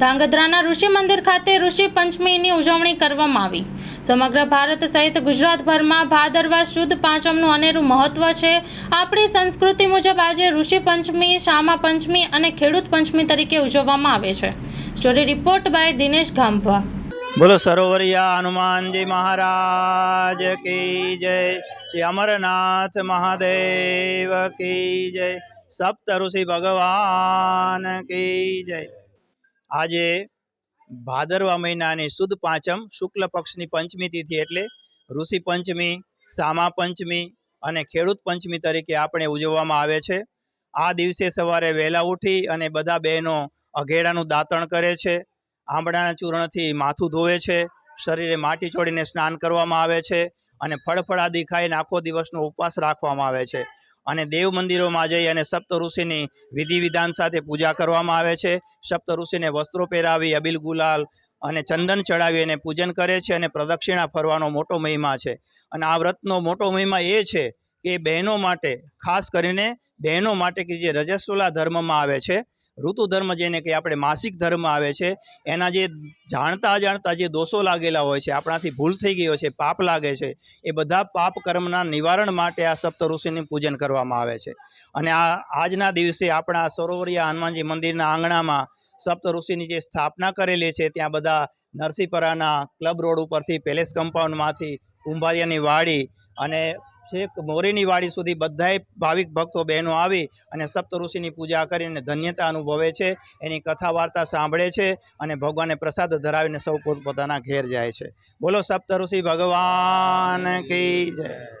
ધાંગધ્રાના ઋષિ મંદિર ખાતે ઋષિ પંચમીની ઉજવણી કરવામાં આવી. સમગ્ર ભારત સહિત ગુજરાતભરમાં ભાદરવા શુદ્ધ પાંચમનું અનેરું મહત્વ છે. આપણી સંસ્કૃતિ મુજબ આજે ઋષિ પંચમી શામા પંચમી અને ખેડૂત પંચમી તરીકે ઉજવવામાં આવે છે. સ્ટોરી રિપોર્ટ બાય દિનેશ ગામભા બોલો સરોવરિયા હનુમાનજી મહારાજ કી જય. શ્રી અમરનાથ મહાદેવ કી જય. સપ્ત ઋષિ ભગવાન કી જય. આજે ભાદરવા મહિનાની સુદ પાંચમ શુક્લ પક્ષની પંચમી તિથિ એટલે ઋષિ પંચમી, સામા પંચમી અને ખેડૂત પંચમી તરીકે આપણે ઉજવવામાં આવે છે. આ દિવસે સવારે વહેલા ઉઠી અને બધા બહેનો અઘેડાનું દાંતણ કરે છે. આંબળાના ચૂર્ણથી માથું ધોવે છે. શરીરે માટી ચોડીને સ્નાન કરવામાં આવે છે. અને ફળફળાદી ખાઈને આખો દિવસનો ઉપવાસ રાખવામાં આવે છે. અને દેવ મંદિરોમાં જઈ અને સપ્ત ઋષિની વિધિ વિધાન સાથે પૂજા કરવામાં આવે છે. સપ્ત ઋષિને વસ્ત્રો પહેરાવી, અબિલ ગુલાલ અને ચંદન ચડાવી અને પૂજન કરે છે અને પ્રદક્ષિણા ફરવાનો મોટો મહિમા છે. અને આ વ્રતનો મોટો મહિમા એ છે કે બહેનો માટે, ખાસ કરીને બહેનો માટે કે જે રજસ્વલા ધર્મમાં આવે છે ઋતુ ધર્મ જેને કે આપણે માસિક ધર્મ આવે છે, એના જે જાણતા અજાણતા જે દોષો લાગેલા હોય છે, આપણાથી ભૂલ થઈ ગઈ હોય છે, પાપ લાગે છે, એ બધા પાપ કર્મના નિવારણ માટે આ સપ્ત ઋષિનું પૂજન કરવામાં આવે છે. અને આ આજના દિવસે આપણા સરોવરિયા હનુમાનજી મંદિરના આંગણામાં સપ્ત ઋષિની જે સ્થાપના કરેલી છે, ત્યાં બધા નરસિંહપરાના ક્લબ રોડ ઉપરથી, પેલેસ કમ્પાઉન્ડમાંથી, કુંભારિયાની વાડી અને છેક મોરીની વાડી સુધી બધાય ભાવિક ભક્તો બહેનો આવી અને સપ્ત ઋષિની પૂજા કરીને ધન્યતા અનુભવે છે. એની કથા વાર્તા સાંભળે છે અને ભગવાનને પ્રસાદ ધરાવીને સૌ પોતપોતાના ઘેર જાય છે. બોલો સપ્ત ઋષિ ભગવાન કી જય.